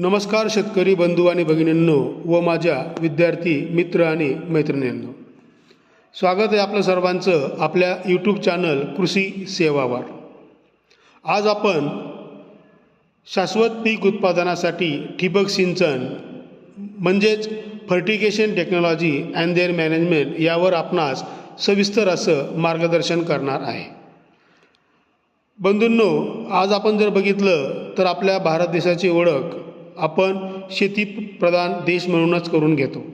नमस्कार शेतकरी बंधू आणि भगिनींनो व माझ्या विद्यार्थी मित्र आणि मैत्रिणींनो. स्वागत आहे आपलं सर्वांचं आपल्या यूट्यूब चॅनल कृषी सेवावर. आज आपण शाश्वत पीक उत्पादनासाठी ठिबक सिंचन म्हणजेच fertigation technology and their management यावर आपणास सविस्तर असं मार्गदर्शन करणार आहे. बंधूंनो आज आपण जर बघितलं तर आपल्या भारत देशाची ओळख आपण शेतीप्रधान देश म्हणूनच करून घेतो.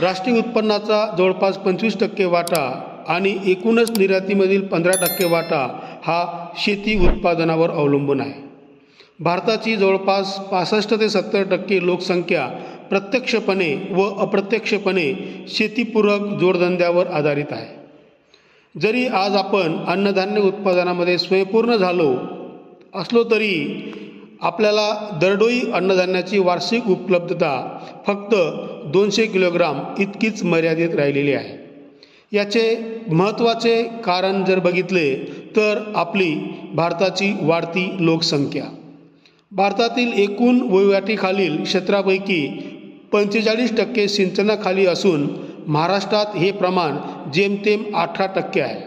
राष्ट्रीय उत्पन्नाचा जवळपास पंचवीस टक्के वाटा आणि एकूणच निर्यातीमधील पंधरा टक्के वाटा हा शेती उत्पादनावर अवलंबून आहे. भारताची जवळपास पासष्ट ते सत्तर टक्के लोकसंख्या प्रत्यक्षपणे व अप्रत्यक्षपणे शेतीपूरक जोडधंद्यावर आधारित आहे. जरी आज आपण अन्नधान्य उत्पादनामध्ये स्वयंपूर्ण झालो असलो तरी आपल्याला दरडोई अन्नधान्याची वार्षिक उपलब्धता फक्त दोनशे किलोग्राम इतकीच मर्यादित राहिलेली आहे. याचे महत्त्वाचे कारण जर बघितले तर आपली भारताची वाढती लोकसंख्या. भारतातील एकूण वहिवाटीखालील क्षेत्रापैकी पंचेचाळीस टक्के सिंचनाखाली असून महाराष्ट्रात हे प्रमाण जेमतेम अठरा टक्के आहे.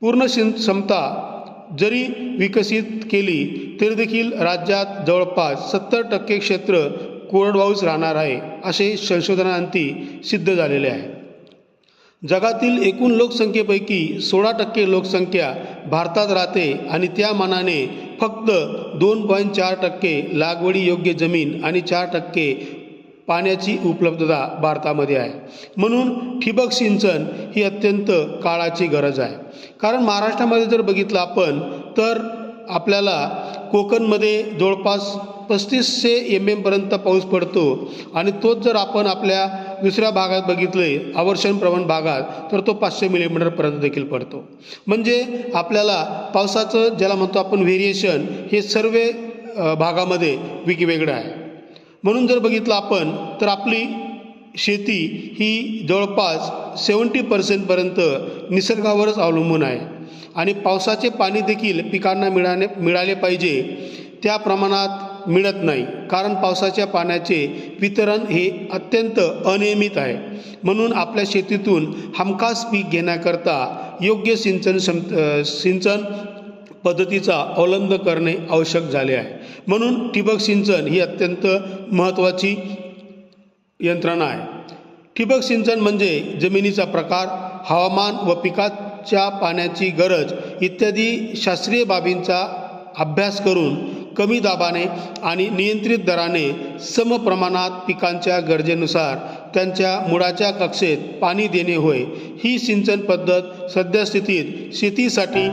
पूर्ण सिं क्षमता जरी विकसित केली तरी देखील राज्यात जवळपास सत्तर टक्के क्षेत्र कोरडवाहूच राहणार आहे असे संशोधनांती सिद्ध झालेले आहे. जगातील एकूण लोकसंख्येपैकी सोळा टक्के लोकसंख्या भारतात राहते आणि त्या मानाने फक्त दोन पॉईंट चार टक्के लागवडी योग्य जमीन आणि चार टक्के पाण्याची उपलब्धता भारतामध्ये आहे. म्हणून ठिबक सिंचन ही अत्यंत काळाची गरज आहे. कारण महाराष्ट्रामध्ये जर बघितलं आपण तर आपल्याला कोकणमध्ये जवळपास पस्तीसशे एम एमपर्यंत पाऊस पडतो आणि तोच जर आपण आपल्या दुसऱ्या भागात बघितले आवर्षणप्रवण भागात तर तो पाचशे मिलीमीटरपर्यंत देखील पडतो. म्हणजे आपल्याला पावसाचं ज्याला म्हणतो आपण व्हेरिएशन हे सर्व भागामध्ये वेगवेगळं आहे. म्हणून जर बघितलं आपण तर आपली शेती ही जवळपास सेवन्टी पर्सेंटपर्यंत निसर्गावरच अवलंबून आहे. आणि पावसाचे पाणी देखील पिकांना मिळाने मिळाले पाहिजे त्या प्रमाणात मिळत नाही. कारण पावसाच्या पाण्याचे वितरण हे अत्यंत अनियमित आहे. म्हणून आपल्या शेतीतून हमखास पीक घेण्याकरता योग्य सिंचन क्षम सिंचन पद्धतीचा अवलंब करणे आवश्यक झाले आहे. म्हणून ठिबक सिंचन ही अत्यंत महत्त्वाची यंत्रणा आहे. ठिबक सिंचन म्हणजे जमिनीचा प्रकार हवामान व पिकाच्या पाण्याची गरज इत्यादी शास्त्रीय बाबींचा अभ्यास करून कमी दाबाने आणि नियंत्रित दराने समप्रमाणात पिकांच्या गरजेनुसार त्यांच्या मुळाच्या कक्षेत पाणी देणे होय. ही सिंचन पद्धत सद्यस्थितीत शेतीसाठी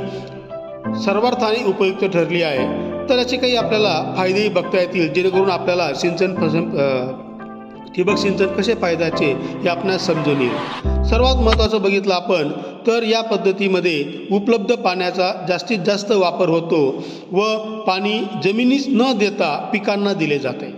सर्वार्थाने उपयुक्त ठरली आहे. तर याचे काही आपल्याला फायदेही बघता येतील जेणेकरून आपल्याला सिंचन पसं ठिबक सिंचन कसे फायद्याचे हे आपणास समजून येईल. सर्वात महत्त्वाचं बघितलं आपण तर या पद्धतीमध्ये उपलब्ध पाण्याचा जास्तीत जास्त वापर होतो व पाणी जमिनीस न देता पिकांना दिले जाते.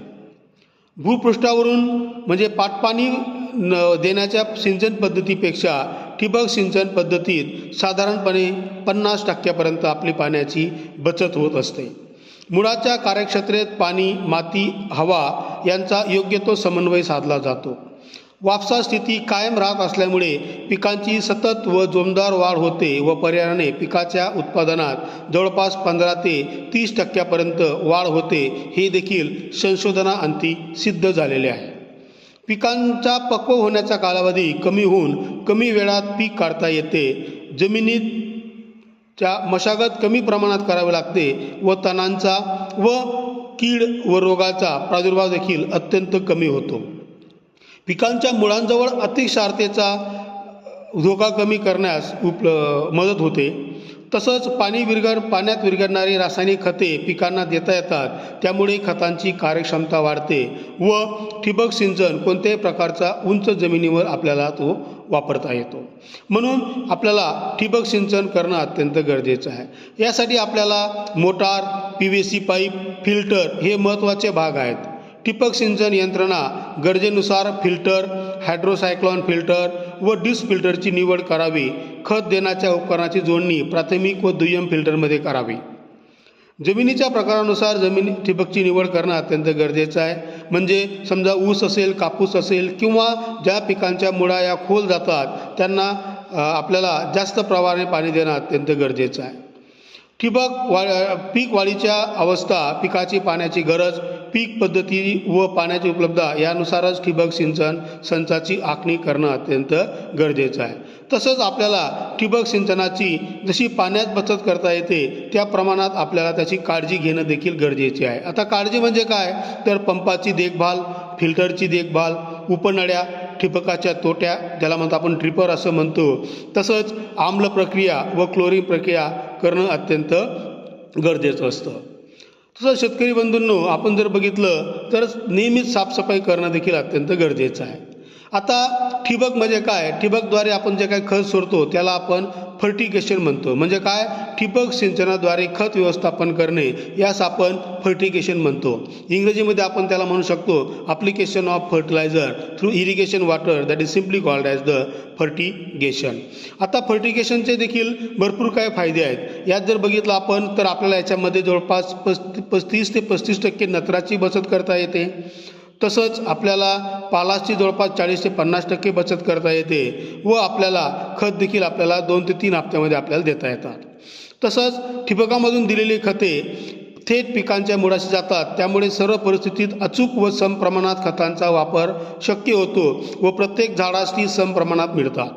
भूपृष्ठावरून म्हणजे पाटपाणी न देण्याच्या सिंचन पद्धतीपेक्षा ठिबक सिंचन पद्धतीत साधारणपणे पन्नास टक्क्यापर्यंत आपली पाण्याची बचत होत असते. मुळाच्या कार्यक्षेत्रात पाणी माती हवा यांचा योग्य तो समन्वय साधला जातो. वापसा स्थिती कायम राहत असल्यामुळे पिकांची सतत व जोमदार वाढ होते व पर्यायाने पिकाच्या उत्पादनात जवळपास पंधरा ते तीस टक्क्यापर्यंत वाढ होते हे देखील संशोधनाअंती सिद्ध झालेले आहे. पिकांचा पक्व होण्याचा कालावधी कमी होऊन कमी वेळात पीक काढता येते. जमिनीत च्या मशागत कमी प्रमाणात करावी लागते व तणांचा व कीड व रोगाचा प्रादुर्भाव देखील अत्यंत कमी होतो. पिकांच्या मुळांजवळ अतिक्षारतेचा धोका कमी करण्यास उप मदत होते. तसंच पाणी विरघळ पाण्यात विरघळणारी रासायनिक खते पिकांना देता येतात. त्यामुळे खतांची कार्यक्षमता वाढते व ठिबक सिंचन कोणत्याही प्रकारचा उंच जमिनीवर आपल्याला तो वापरता येतो. म्हणून आपल्याला ठिबक सिंचन करणं अत्यंत गरजेचं आहे. यासाठी आपल्याला motor P V C pipe filter हे महत्त्वाचे भाग आहेत. ठिबक सिंचन यंत्रणा गरजेनुसार फिल्टर हायड्रोसायक्लॉन फिल्टर व डिस्क फिल्टरची निवड करावी. खत देण्याच्या उपकरणाची जोडणी प्राथमिक व दुय्यम फिल्टरमध्ये करावी. जमिनीच्या प्रकारानुसार जमीन ठिबकची निवड करणं अत्यंत गरजेचं आहे. म्हणजे समजा ऊस असेल कापूस असेल किंवा ज्या पिकांच्या मुळा या खोल जातात त्यांना आपल्याला जास्त प्रमाणे पाणी देणं अत्यंत गरजेचं आहे. ठिबक वा पीक वाढीच्या अवस्था पिकाची पाण्याची गरज पीक पद्धती व पाण्याची उपलब्धता यानुसारच ठिबक सिंचन संचाची आखणी करणं अत्यंत गरजेचं आहे. तसंच आपल्याला ठिबक सिंचनाची जशी पाण्यात बचत करता येते त्या प्रमाणात आपल्याला त्याची काळजी घेणं देखील गरजेचे आहे. आता काळजी म्हणजे काय? तर पंपाची देखभाल फिल्टरची देखभाल उपनळ्या ठिबकाच्या तोट्या ज्याला म्हणतो आपण ट्रिपर असं म्हणतो तसंच आम्ल प्रक्रिया व क्लोरीन प्रक्रिया करणं अत्यंत गरजेचं असतं. तसंच शेतकरी बंधूंनो आपण जर बघितलं तर नेहमीच साफसफाई करणं देखील अत्यंत गरजेचं आहे. आता ठिबक म्हणजे काय? ठिबकद्वारे आपण जे काही खत सोडतो त्याला आपण फर्टिगेशन म्हणतो. म्हणजे काय? ठिबक सिंचनाद्वारे खत व्यवस्थापन करणे. यास आपण फर्टिगेशन म्हणतो. इंग्रजीमध्ये आपण त्याला म्हणू शकतो application of fertilizer through irrigation water that is simply called as the fertigation आता फर्टिगेशनचे देखील भरपूर काय फायदे आहेत. यात जर बघितलं आपण तर आपल्याला याच्यामध्ये जवळपास पस्ती पस्तीस ते पस्तीस टक्के नत्राची बचत करता येते. तसंच आपल्याला पालाची जवळपास चाळीस ते पन्नास टक्के बचत करता येते व आपल्याला खत देखील आपल्याला दोन ते तीन हप्त्यामध्ये आपल्याला देता येतात. तसंच ठिबकामधून दिलेली खते थेट पिकांच्या मुळाशी जातात त्यामुळे सर्व परिस्थितीत अचूक व सम प्रमाणात खतांचा वापर शक्य होतो व प्रत्येक झाडास ती सम प्रमाणात मिळतात.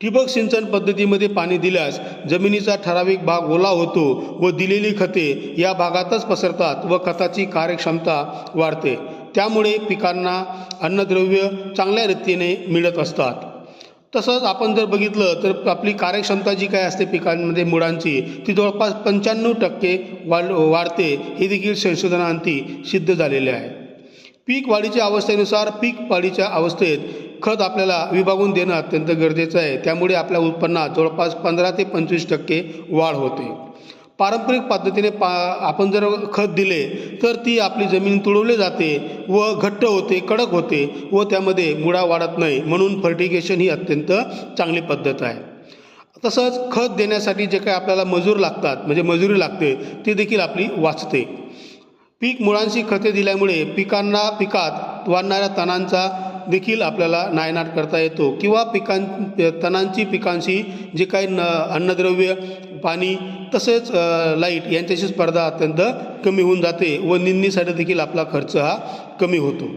ठिबक सिंचन पद्धतीमध्ये पाणी दिल्यास जमिनीचा ठराविक भाग ओला होतो व दिलेली खते या भागातच पसरतात व खताची कार्यक्षमता वाढते. त्यामुळे पिकांना अन्नद्रव्य चांगल्या रीतीने मिळत असतात. तसंच आपण जर बघितलं तर आपली कार्यक्षमता जी काय असते पिकांमध्ये मुळांची ती जवळपास पंच्याण्णव टक्के वाढ वाढते. हे देखील संशोधनांती सिद्ध झालेले आहे. पीक वाढीच्या अवस्थेनुसार पीक वाढीच्या अवस्थेत खत आपल्याला विभागून देणं अत्यंत गरजेचं आहे. त्यामुळे आपल्या उत्पन्नात जवळपास पंधरा ते पंचवीस टक्के वाढ होते. पारंपरिक पद्धतीने पा आपण जर खत दिले तर ती आपली जमीन तुडवली जाते व घट्ट होते कडक होते व त्यामध्ये मुळा वाढत नाही. म्हणून फर्टिगेशन ही अत्यंत चांगली पद्धत आहे. तसंच खत देण्यासाठी जे काही आपल्याला मजूर लागतात म्हणजे मजुरी लागते ती देखील आपली वाचते. पीक मुळांशी खते दिल्यामुळे पिकांना पिकात वाढणाऱ्या तणांचा देखील आपल्याला नायनाट करता येतो. किंवा पिकां तणांची पिकांशी जे काही न अन्नद्रव्य पाणी तसेच लाइट यांच्याशी स्पर्धा अत्यंत कमी होऊन जाते व निंदणीसाठी देखील आपला खर्च हा कमी होतो.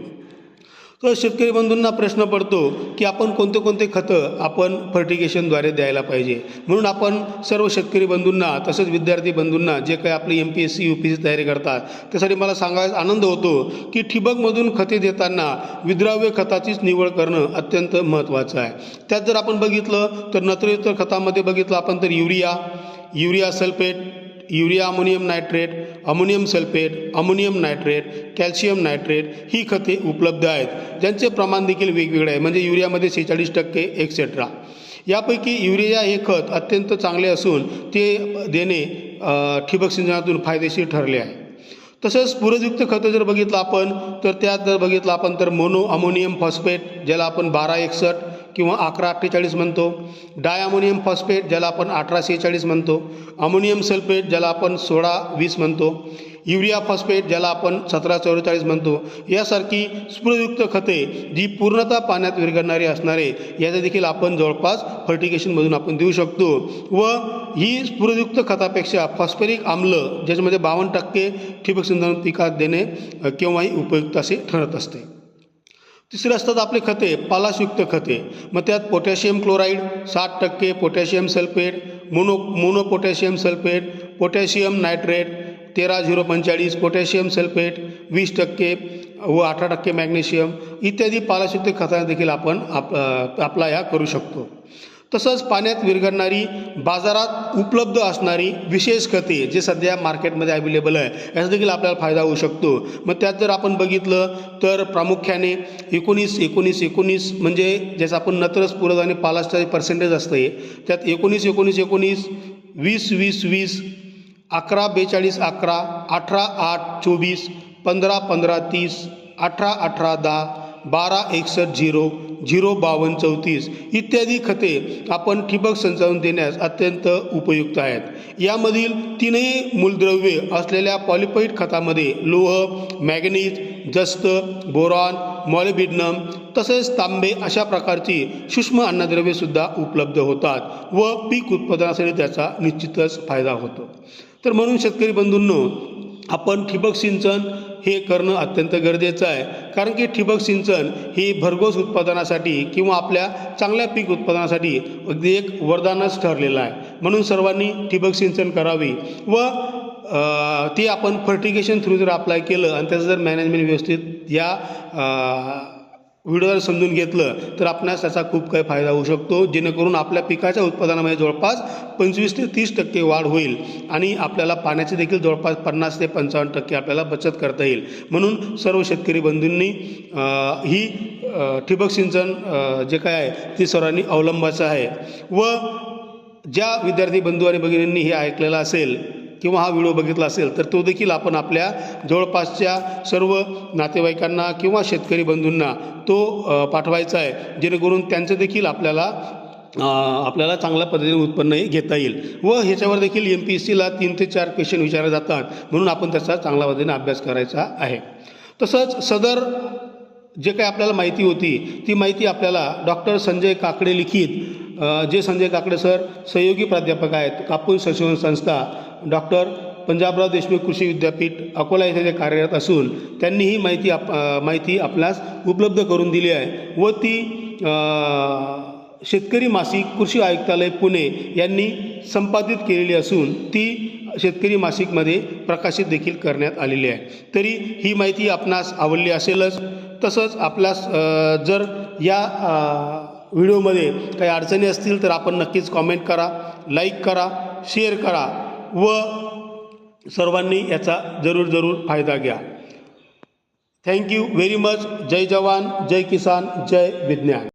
तर शेतकरी बंधूंना प्रश्न पडतो की आपण कोणते कोणते खतं आपण फर्टिगेशनद्वारे द्यायला पाहिजे? म्हणून आपण सर्व शेतकरी बंधूंना तसेच विद्यार्थी बंधूंना जे काही आपली M P S C U P C तयारी करतात त्यासाठी मला सांगायचा आनंद होतो की ठिबकमधून खते देताना विद्राव्य खताचीच निवड करणं अत्यंत महत्त्वाचं आहे. त्यात जर आपण बघितलं तर नत्रयुक्त खतामध्ये बघितलं आपण तर urea urea sulphate urea ammonium nitrate ammonium sulphate ammonium nitrate calcium nitrate ही खते उपलब्ध आहेत. ज्यांचे प्रमाण देखील वेगवेगळे आहे. म्हणजे युरियामध्ये सेहेचाळीस टक्के एक्सेट्रा यापैकी युरिया हे खत अत्यंत चांगले असून ते देणे ठिबक सिंचनातून फायदेशीर ठरले आहे. तसंच पूरकयुक्त खतं जर बघितलं आपण तर त्यात जर बघितलं आपण तर मोनो अमोनियम फॉस्फेट ज्याला आपण बारा एकसठ किंवा अकरा अठ्ठेचाळीस म्हणतो. डाय अमोनियम फॉस्फेट ज्याला आपण अठरा सेहेचाळीस म्हणतो. अमोनियम सल्फेट ज्याला आपण सोळा वीस म्हणतो. युरिया फॉस्फेट ज्याला आपण सतरा चौवेचाळीस म्हणतो. यासारखी स्फुरयुक्त खते जी पूर्णतः पाण्यात विरघळणारी असणारे याचा देखील आपण जवळपास फर्टिकेशनमधून आपण देऊ शकतो. व ही स्फुरयुक्त खतापेक्षा फॉस्फेरिक आम्ल ज्याच्यामध्ये बावन्न टक्के ठिबक सिंचन पिकात देणे केव्हाही उपयुक्त असे ठरत असते. तिसरे असतात आपले खते पालाशयुक्त खते. मग त्यात पोटॅशियम क्लोराईड साठ टक्के potassium sulphate mono mono potassium sulphate potassium nitrate तेरा झिरो पंचेचाळीस पोटॅशियम सल्फेट वीस टक्के व अठरा टक्के मॅग्नेशियम इत्यादी पालाशयुक्त खतांना देखील आपण आप आपला ह्या करू शकतो. तसंच पाण्यात विरघळणारी बाजारात उपलब्ध असणारी विशेष खते जे सध्या मार्केटमध्ये अवेलेबल आहे याचा देखील आपल्याला फायदा होऊ शकतो. मग त्यात जर आपण बघितलं तर प्रामुख्याने एकोणीस एकोणीस एकोणीस म्हणजे ज्याचं आपण नत्रस पुरद आणि पालासचा पर्सेंटेज असते त्यात एकोणीस एकोणीस एकोणीस वीस वीस वीस अकरा बेचाळीस अकरा अठरा आठ चोवीस पंधरा पंधरा तीस अठरा अठरा दहा बारा एकसष्ट झिरो झिरो बावन्न चौतीस इत्यादी खते आपण ठिबक संचालन देण्यास अत्यंत उपयुक्त आहेत. यामधील तीनही मूलद्रव्ये असलेल्या पॉलिपॉईट खतामध्ये लोह मॅग्नीज जस्त बोरॉन मॉलिबिडनम तसेच तांबे अशा प्रकारची सूक्ष्म अन्नद्रव्येसुद्धा उपलब्ध होतात व पीक उत्पादनासाठी त्याचा निश्चितच फायदा होतो. तर म्हणून शेतकरी बंधूंनो आपण ठिबक सिंचन हे करणं अत्यंत गरजेचं आहे. कारण की ठिबक सिंचन ही भरघोस उत्पादनासाठी किंवा आपल्या चांगल्या पीक उत्पादनासाठी अगदी एक वरदानच ठरलेलं आहे. म्हणून सर्वांनी ठिबक सिंचन करावी व ते आपण फर्टिगेशन थ्रू जर अप्लाय केलं आणि त्याचं जर मॅनेजमेंट व्यवस्थित या व्हिडिओवर समजून घेतलं तर आपणास त्याचा खूप काही फायदा होऊ शकतो. जेणेकरून आपल्या पिकाच्या उत्पादनामध्ये जवळपास पंचवीस ते तीस टक्के वाढ होईल आणि आपल्याला पाण्याची देखील जवळपास पन्नास ते पंचावन्न टक्के आपल्याला बचत करता येईल. म्हणून सर्व शेतकरी बंधूंनी ही ठिबक सिंचन जे काय आहे ती सर्वांनी अवलंबाचं आहे. व ज्या विद्यार्थी बंधू आणि भगिनींनी हे ऐकलेलं असेल किंवा हा व्हिडिओ बघितला असेल तर तो देखील आपण आपल्या जवळपासच्या सर्व नातेवाईकांना किंवा शेतकरी बंधूंना तो पाठवायचा आहे जेणेकरून त्यांचं देखील आपल्याला आपल्याला चांगल्या पद्धतीने उत्पन्नही घेता येईल. व ह्याच्यावर देखील एम पी एस सीला तीन ते चार क्वेश्चन विचारले जातात म्हणून आपण त्याचा चांगल्या पद्धतीने अभ्यास करायचा आहे. तसंच सदर जे काही आपल्याला माहिती होती ती माहिती आपल्याला डॉक्टर संजय काकडे लिखित जे संजय काकडे सर सहयोगी प्राध्यापक आहेत कापूस संशोधन संस्था डॉक्टर पंजाबराव देशमुख कृषी विद्यापीठ अकोला येथे ते कार्यरत असून त्यांनी ही माहिती आप माहिती आपल्यास उपलब्ध करून दिली आहे व ती शेतकरी मासिक कृषी आयुक्तालय पुणे यांनी संपादित केलेली असून ती शेतकरी मासिकमध्ये प्रकाशित देखील करण्यात आलेली आहे. तरी ही माहिती आपणास आवडली असेलच तसंच आपल्यास जर या व्हिडिओमध्ये काही अडचणी असतील तर आपण नक्कीच कॉमेंट करा लाईक करा शेअर करा. व सर्वांनी याचा जरूर जरूर फायदा घ्या. थँक्यू व्हेरी मच जय जवान जय किसान जय विज्ञान.